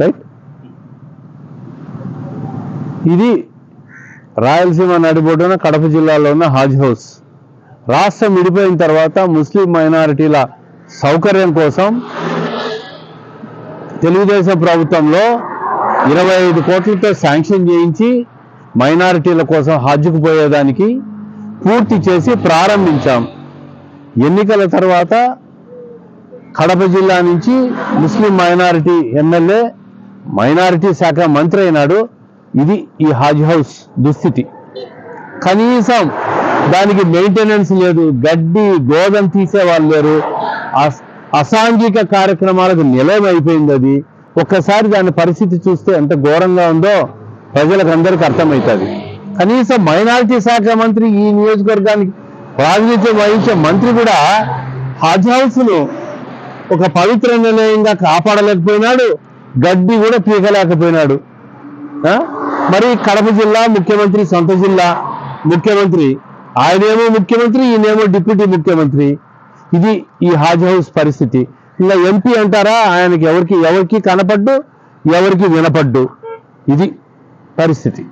Right ఇది రాయలసీమ నడిబొడ్డున కడప జిల్లాలో ఉన్న హాజ్ హౌస్. రాష్ట్రం విడిపోయిన తర్వాత ముస్లిం మైనారిటీల సౌకర్యం కోసం తెలుగుదేశం ప్రభుత్వంలో ఇరవై ఐదు కోట్లతో శాంక్షన్ చేయించి మైనారిటీల కోసం హజ్కు పోయేదానికి పూర్తి చేసి ప్రారంభించాం. ఎన్నికల తర్వాత కడప జిల్లా నుంచి ముస్లిం మైనారిటీ ఎమ్మెల్యే మైనారిటీ శాఖ మంత్రి అయినాడు. ఇది ఈ హాజ్ హౌస్ దుస్థితి. కనీసం దానికి మెయింటెనెన్స్ లేదు. గడ్డి గోధం తీసే వాళ్ళు లేరు అసాంఘిక కార్యక్రమాలకు నిలయం అయిపోయింది అది. ఒక్కసారి దాని పరిస్థితి చూస్తే ఎంత ఘోరంగా ఉందో ప్రజలకు అందరికీ అర్థమవుతుంది. కనీసం మైనారిటీ శాఖ మంత్రి ఈ నియోజకవర్గానికి ప్రాతినిధ్యం వహించే మంత్రి కూడా హజ్ హౌస్ను ఒక పవిత్ర నిలయంగా కాపాడలేకపోయినాడు. గడ్డి కూడా పీకలేకపోయినాడు. మరి కడప జిల్లా ముఖ్యమంత్రి సొంత జిల్లా ముఖ్యమంత్రి ఆయనేమో ముఖ్యమంత్రి ఈయనేమో డిప్యూటీ ముఖ్యమంత్రి. ఇది ఈ హాజ్ హౌస్ పరిస్థితి. ఇలా ఎంపీ అంటారా? ఆయనకి ఎవరికి ఎవరికి కనపడ్డు ఎవరికి వినపడ్డు? ఇది పరిస్థితి.